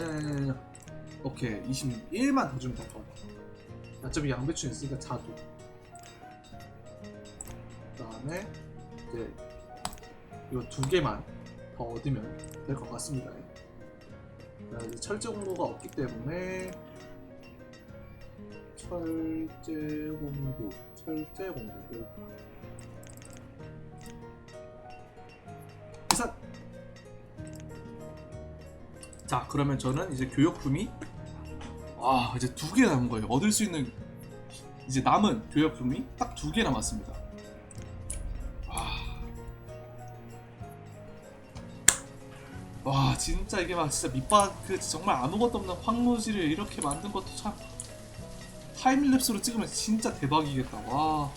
아니 아니 아니. 오케이 21만 더 주면 될 것 같아. 어차피 양배추 있으니까 자두 그 다음에 이제 이거 두 개만 더 얻으면 될 것 같습니다. 자, 이제 철제 공고가 없기 때문에 철제 공고 철제 공고 자 그러면 저는 이제 교역품이 아 이제 두 개 남은 거예요 얻을 수 있는 이제 남은 교역품이 딱 두 개 남았습니다 와. 와 진짜 이게 막 진짜 밑바 그 정말 아무것도 없는 황무지를 이렇게 만든 것도 참 타임랩스로 찍으면 진짜 대박이겠다 와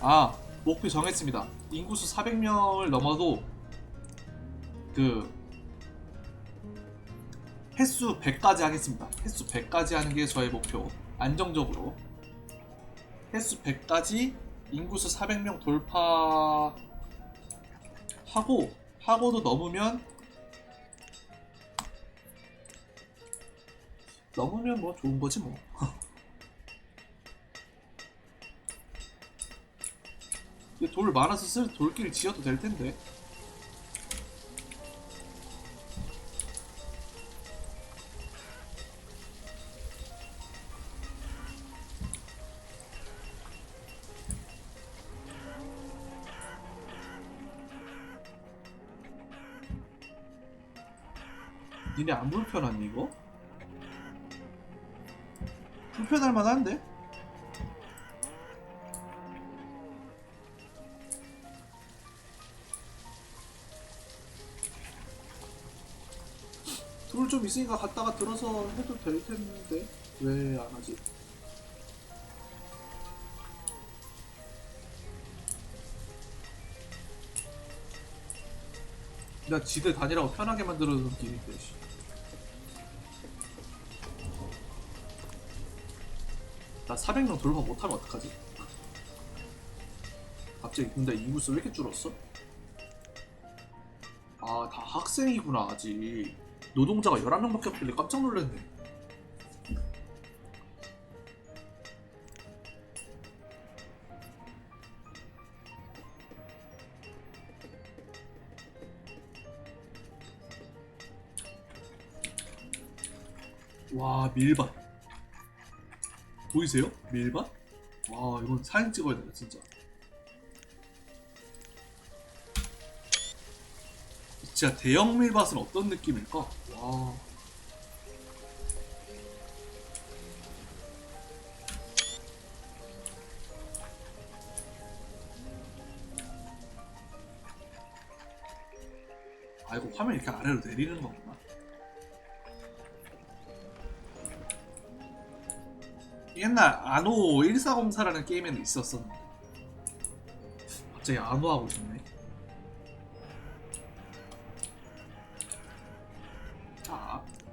아, 목표 정했습니다. 인구수 400명을 넘어도 그 횟수 100까지 하겠습니다. 횟수 100까지 하는 게 저의 목표. 안정적으로. 횟수 100까지 인구수 400명 돌파 하고 하고도 넘으면 넘으면 뭐 좋은 거지 뭐. 돌 많아서 쓸 돌길 지어도 될 텐데. 니네 안 불편하니 이거? 불편할 만한데? 좀 있으니까 갔다가 들어서 해도 될 텐데 왜 안 하지? 나 지들 다니라고 편하게 만들어둔 길인데 씨. 나 400명 돌파 못하면 어떡하지? 갑자기 근데 인구수 왜 이렇게 줄었어? 아 다 학생이구나 아직 노동자가 11명밖에 없길래 깜짝 놀랐네 와 밀밭 보이세요? 밀밭? 와 이건 사진 찍어야 된다 진짜 진짜 대형 밀밭은 어떤 느낌일까? 와. 아 이거 화면 이렇게 아래로 내리는 거구나. 옛날 아노 1404라는 게임에는 있었었는데. 갑자기 아노 하고 싶네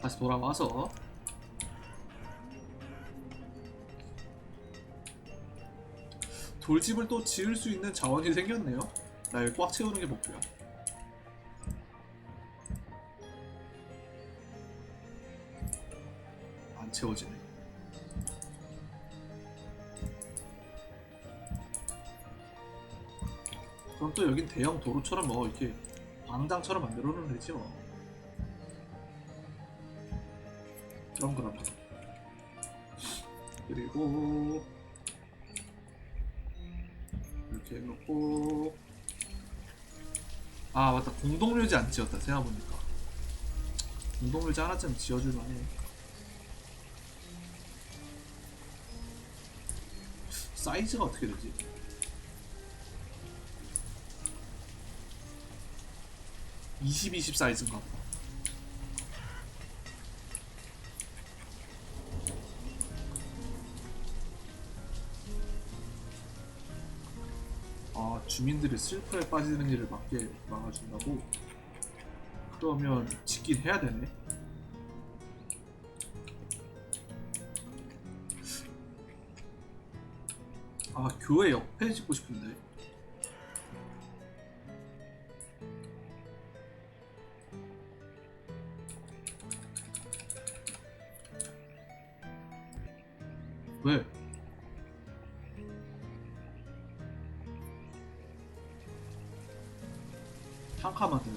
다시 돌아와서. 돌집을 또 지을 수 있는 자원이 생겼네요. 나 여기 꽉 채우는 게 목표야. 안 채워지네. 그럼 또 여긴 대형 도로처럼 뭐 이렇게 광장처럼 만들어 놓으면 되지 뭐. 그럼 그럼. 그리고 이렇게 해놓고 아 맞다 공동묘지 안 지었다 생각해보니까 공동묘지 하나쯤 지어줄만해 사이즈가 어떻게 되지? 20, 20 사이즈인가 보다. 주민들이 슬퍼에 빠지는 일을 막게 막아준다고? 그러면 짓긴 해야 되네. 아, 교회 옆에 짓고 싶은데. 한카마드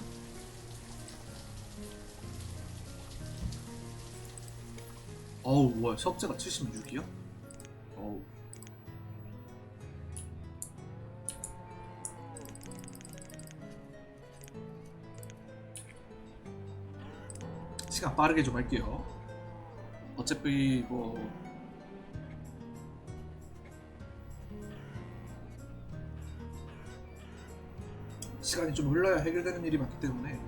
어우 뭐야. 석재가 76이야? 어우. 시간 빠르게 좀 할게요. 어차피 뭐 시간이 좀 흘러야 해결되는 일이 많기 때문에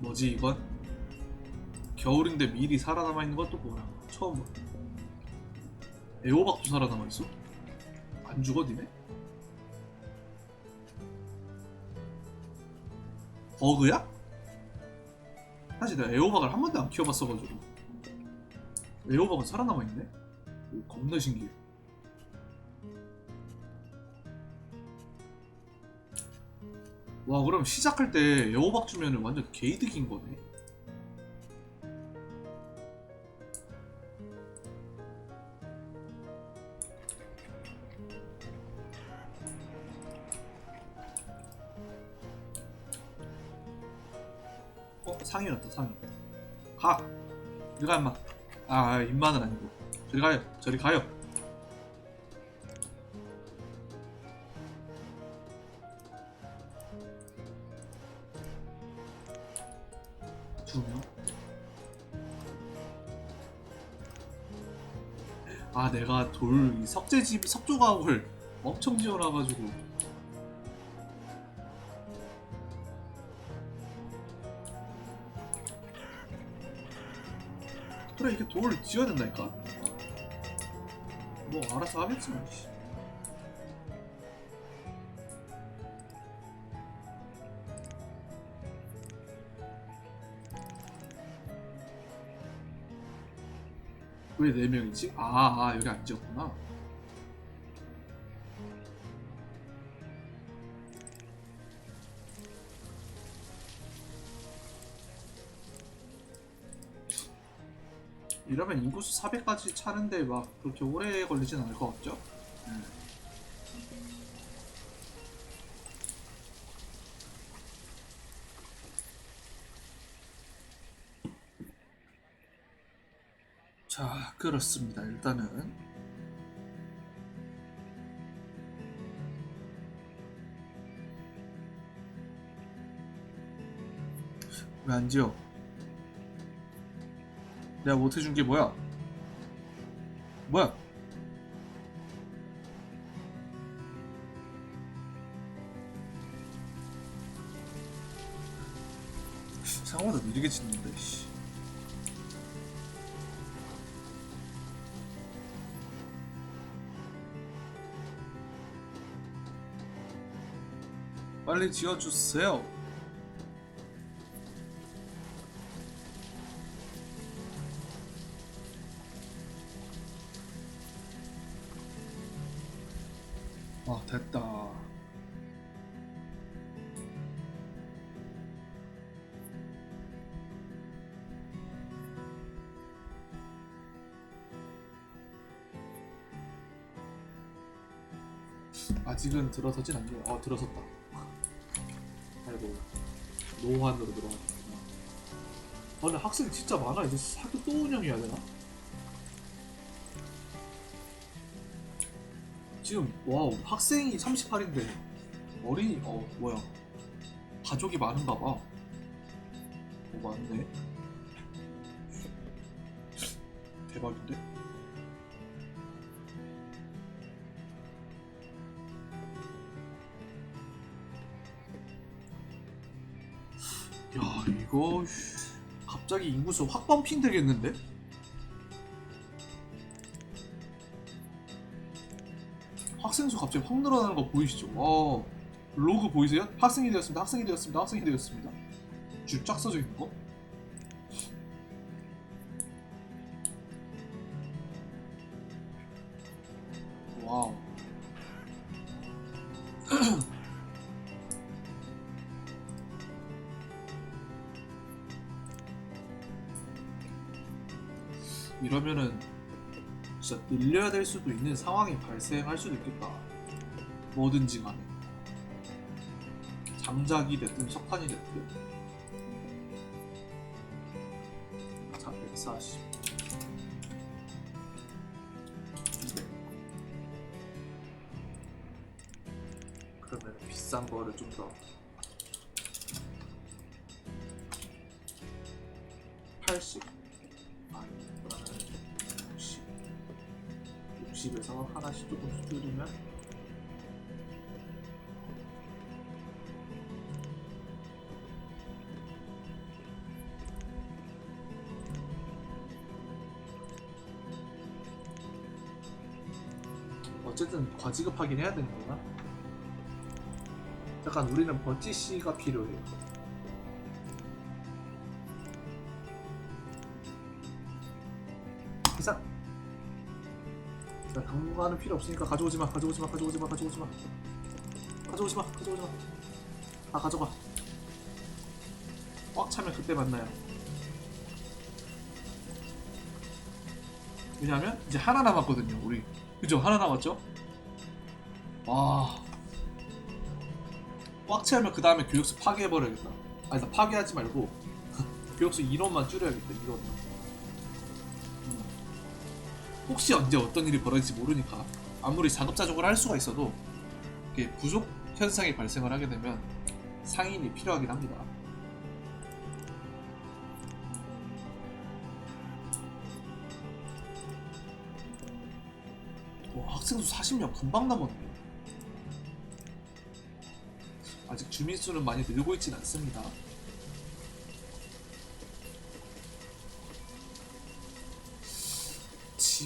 뭐지 이건? 겨울인데 미리 살아남아 있는 건또 뭐야? 처음 봐. 애호박도 살아남아 있어? 안 죽어 니네? 버그야? 사실 내가 애호박을 한 번도 안 키워봤어가지고 애호박은 살아남아 있네? 오, 겁나 신기해. 와 그럼 시작할 때 애호박 주면은 완전 개이득인 거네. 어 상이 났다 상이. 가. 저리 가 임마. 아 임마는 아니고. 저리 가요. 저리 가요. 두 명. 아 내가 돌이 석재집 석조각을 엄청 지어놔가지고 그래 이게 돌 지어야 된다니까 뭐 알아서 하겠지 뭐 씨. 왜 4명이지? 아, 아 여기 안 지었구나 이러면 인구수 400까지 차는데 막 그렇게 오래 걸리진 않을 것 같죠? 음. 자, 그렇습니다. 일단은 왜 안 지어? 내가 못 해준 게 뭐야? 뭐야? 생각보다 느리게 짓는데 씨. 빨리 지어주세요. 아 됐다. 아직은 들어서진 않네요. 어 들어섰다. 노환으로 들어갔구나. 아 근데 학생 진짜 많아. 이제 학교 또 운영해야 되나? 지금 와우 학생이 38인데 어린이 어 뭐야 가족이 많은가 봐. 어 많네. 대박인데? 씨, 갑자기 인구수 확 펌핑 되겠는데? 학생 수 갑자기 확 늘어나는 거 보이시죠? 어 로그 보이세요? 학생이 되었습니다. 학생이 되었습니다. 학생이 되었습니다. 줄 쫙 써져 있는 거. 와우. 이러면은 진짜 늘려야 될 수도 있는 상황이 발생할 수도 있겠다. 뭐든지 간에. 장작이 됐든 석탄이 됐든. 60에서 하나씩 조금씩 줄이면 어쨌든 과지급하긴 해야 되는 거나? 잠깐 우리는 버찌씨가 필요해. 이 자, 당분간은 필요 없으니까 가져오지 마, 가져오지 마, 가져오지 마, 가져오지 마. 가져오지 마, 가져오지 마. 다 가져가. 꽉 차면 그때 만나요. 왜냐면 이제 하나 남았거든요, 우리. 그죠? 하나 남았죠? 와. 꽉 채우면 그 다음에 교육수 파괴해버려야겠다. 아니, 나 파괴하지 말고 교육수 인원만 줄여야겠다, 인원만. 음. 혹시 언제 어떤 일이 벌어질지 모르니까 아무리 자급자족을 할 수가 있어도 이게 부족 현상이 발생을 하게 되면 상인이 필요하긴 합니다. 와, 학생수 40명 금방 남았네. 아직 주민 수는 많이 늘고 있진 않습니다.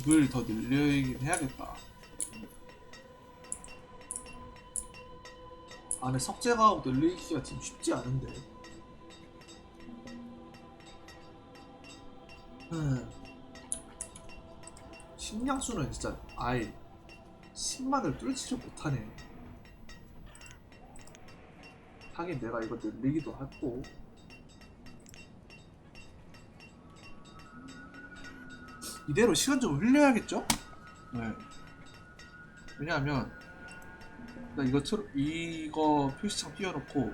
집을 더 늘리긴 해야겠다. 안에 석재가옥 늘리기가 지금 쉽지 않은데. 음. 식량수는 진짜 아예 10만을 뚫지를 못하네. 하긴 내가 이거 늘리기도 했고. 이대로 시간 좀 흘려야겠죠? 네. 왜냐하면 나 이거 틀 이거 표시창 띄워놓고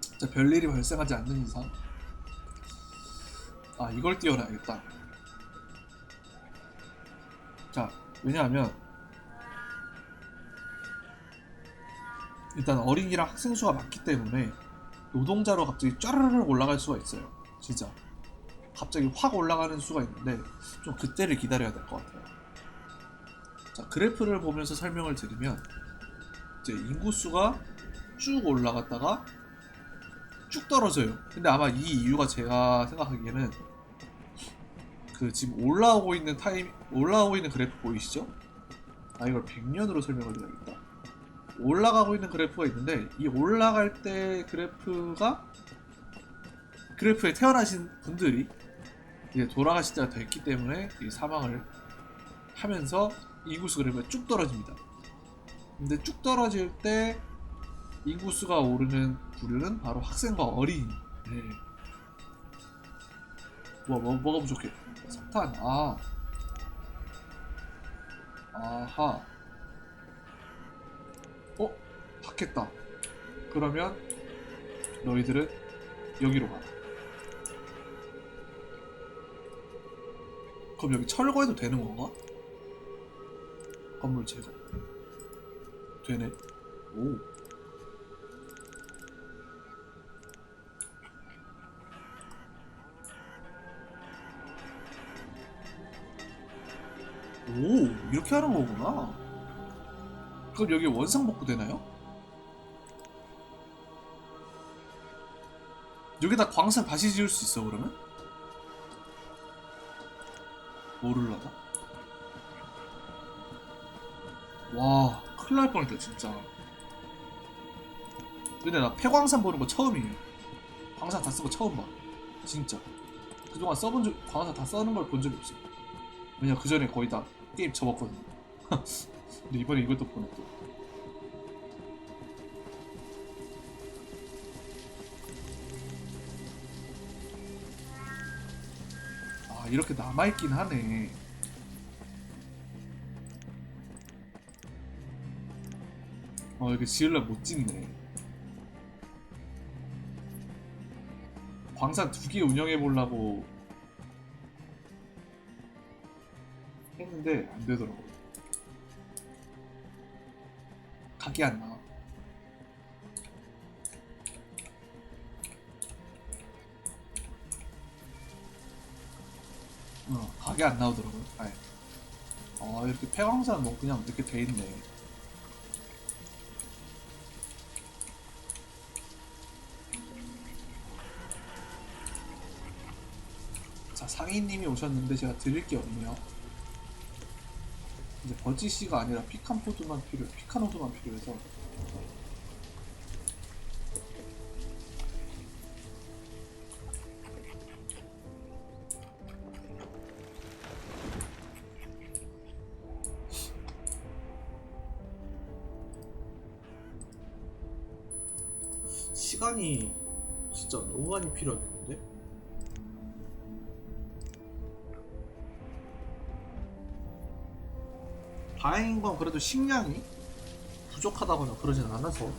진짜 별일이 발생하지 않는 이상 아 이걸 띄워놔야겠다 자 왜냐하면 일단 어린이랑 학생 수가 많기 때문에 노동자로 갑자기 쫘르르 올라갈 수가 있어요. 진짜. 갑자기 확 올라가는 수가 있는데 좀 그때를 기다려야 될 것 같아요. 자 그래프를 보면서 설명을 드리면 이제 인구수가 쭉 올라갔다가 쭉 떨어져요. 근데 아마 이 이유가 제가 생각하기에는 그 지금 올라오고 있는 타임 올라오고 있는 그래프 보이시죠? 아 이걸 100년으로 설명을 드려야겠다 올라가고 있는 그래프가 있는데 이 올라갈 때 그래프가 그래프에 태어나신 분들이 이제 돌아가실 때가 됐기 때문에 이 사망을 하면서 인구수 그래프가 쭉 떨어집니다. 근데 쭉 떨어질 때 인구수가 오르는 부류는 바로 학생과 어린이. 네. 뭐, 뭐, 뭐가 부족해? 석탄. 아. 아하. 닫겠다. 그러면 너희들은 여기로 가. 그럼 여기 철거해도 되는 건가? 건물 제거. 되네. 오. 오, 이렇게 하는 거구나. 그럼 여기 원상복구 되나요? 여기다 광산 다시 지을 수 있어 그러면? 모를라다. 와, 큰일 날 뻔했다 진짜. 근데 나 폐광산 보는 거 처음이에요. 광산 다 쓰고 처음 봐. 진짜. 그동안 써본 적, 광산 다 써는 걸 본 적이 없어. 왜냐 그 전에 거의 다 게임 접었거든. 근데 이번에 이것도 보네 또. 이렇게 남아있긴 하네. 어 이렇게 지을래 못 짓네. 광산 두 개 운영해 보려고 했는데 안 되더라고요 각이 안 나 각이 안 나오더라고요. 아예. 아, 이렇게 폐광산 뭐 그냥 이렇게 돼 있네. 자, 상인님이 오셨는데 제가 드릴 게 없네요. 이제 버지씨가 아니라 피칸포드만 필요, 피카노드만 필요해서. 시간이 진짜 너무 많이 필요하겠는데? 다행인 건 그래도 식량이 부족하다거나 그러진 않아서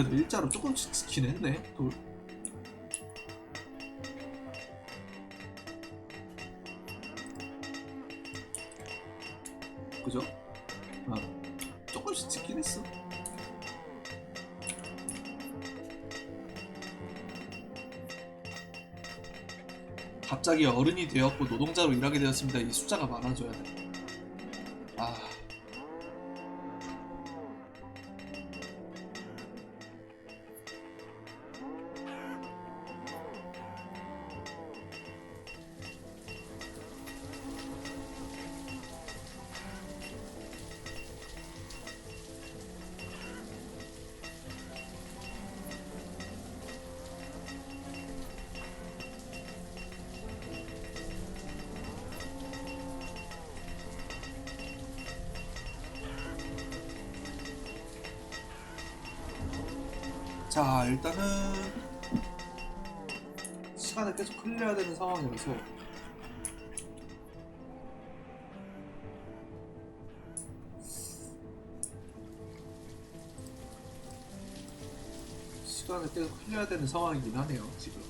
그래도 일자로 조금씩 지키긴 했네 돌. 그죠? 어. 조금씩 지키긴 했어 갑자기 어른이 되었고 노동자로 일하게 되었습니다 이 숫자가 많아져야 돼 자 일단은 시간을 계속 흘려야 되는 상황이라서. 시간을 계속 흘려야 되는 상황이긴 하네요 지금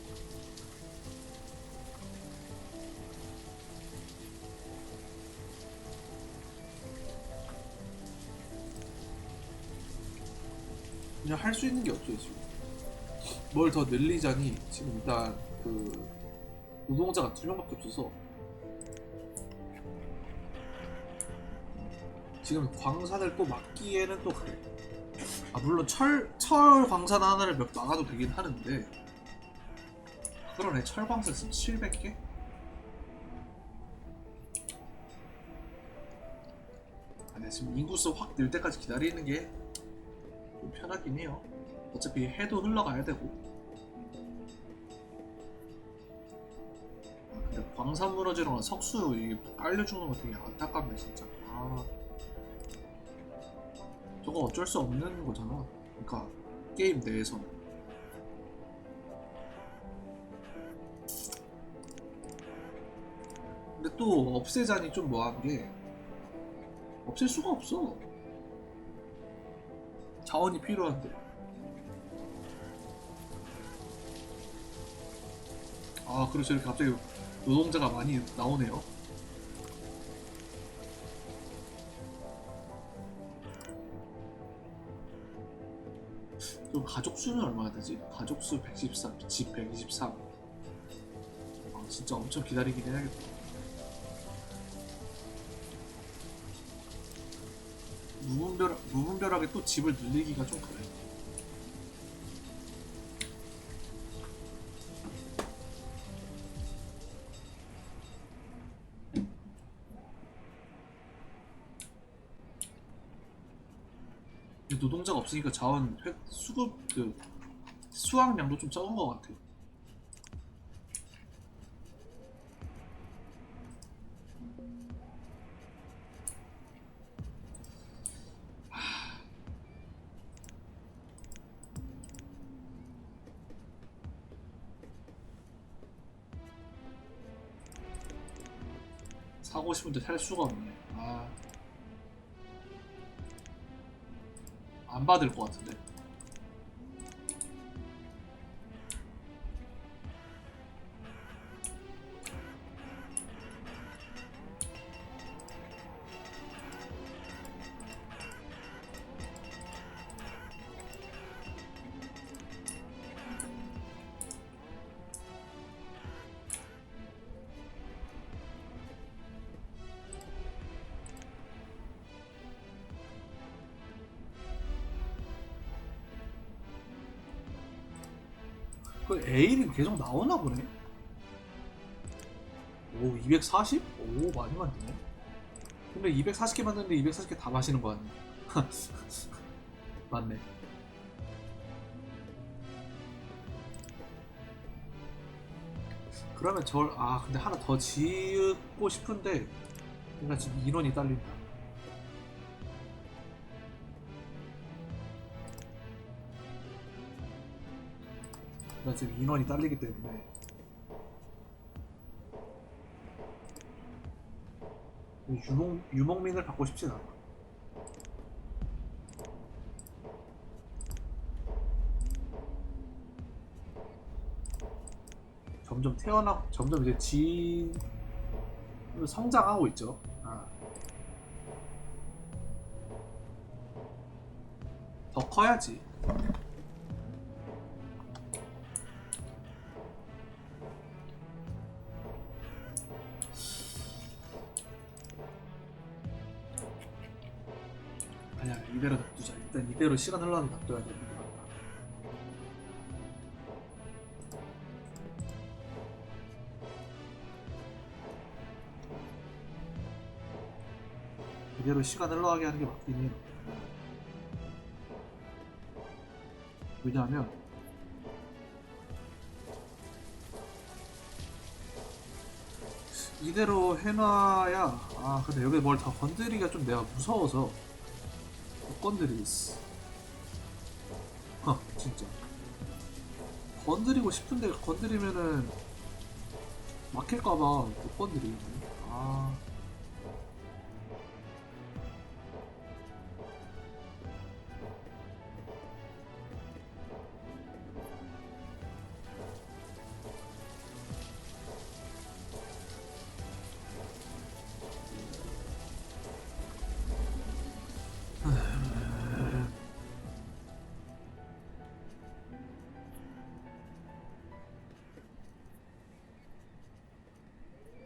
할 수 있는 게 없죠 지금. 뭘 더 늘리자니 지금 일단 그 노동자가 두 명밖에 없어서. 지금 광산을 또 막기에는 또 그래 아 물론 철, 철 광산 하나를 몇 막아도 되긴 하는데. 그러네 철 광산 지금 700개? 아니 지금 인구수 확 늘 때까지 기다리는 게 좀 편하긴 해요. 어차피 해도 흘러가야 되고. 아, 근데 광산 무너지거나 석수 이게 빨려 죽는 거 되게 안타깝네 진짜. 아, 저거 어쩔 수 없는 거잖아. 그러니까 게임 내에서는. 근데 또 없애자니 좀 뭐한 게 없앨 수가 없어. 자원이 필요한데. 아, 그렇죠. 이렇게 갑자기 노동자가 많이 나오네요. 또 가족 수는 얼마나 되지? 가족 수 113, 집 123. 아, 진짜 엄청 기다리긴 해야겠다. 무분별, 무분별하게 또 집을 늘리기가 좀 그래. 노동자가 없으니까 자원 획, 수급 그 수확량도 좀 적은 것 같아. 싶은데 살 수가 없네. 아. 안 받을 것 같은데. 그 에일이 계속 나오나 보네. 오, 240? 오, 많이 만드네. 근데 240개 만드는데 240개 다 마시는 거 아니야? 맞네. 그러면 절, 아, 근데 하나 더 지고 싶은데, 뭔가 지금 인원이 딸린다. 나 지금 인원이 딸리기 때문에. 유목, 유목민을 받고 싶진 않아. 점점 태어나 점점 이제 지 성장하고 있죠. 아. 더 커야지 이대로 시간 흘러도 놔둬야 돼 이대로 시간 흘러가게 하는 게 맞긴 해요 왜냐하면 이대로 해놔야 아 근데 여기 뭘 다 건드리기가 좀 내가 무서워서 못 건드리겠어. 어, 진짜. 건드리고 싶은데 건드리면은 막힐까봐 못 건드리네. 아.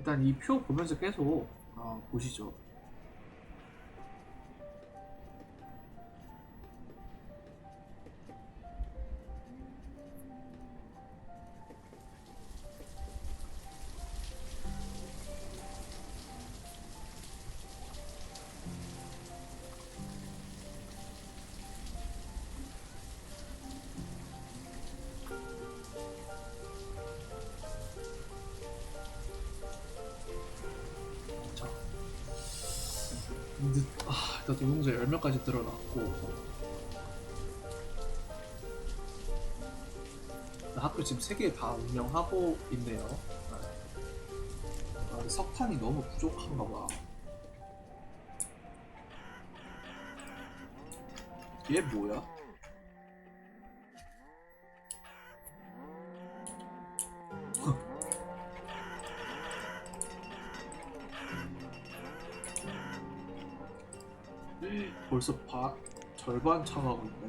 일단 이 표 보면서 계속 아, 보시죠. 늦, 아, 일단 노동자 10명까지 늘어났고. 학교 지금 3개 다 운영하고 있네요. 아, 석탄이 너무 부족한가 봐. 얘 뭐야? 절반 있네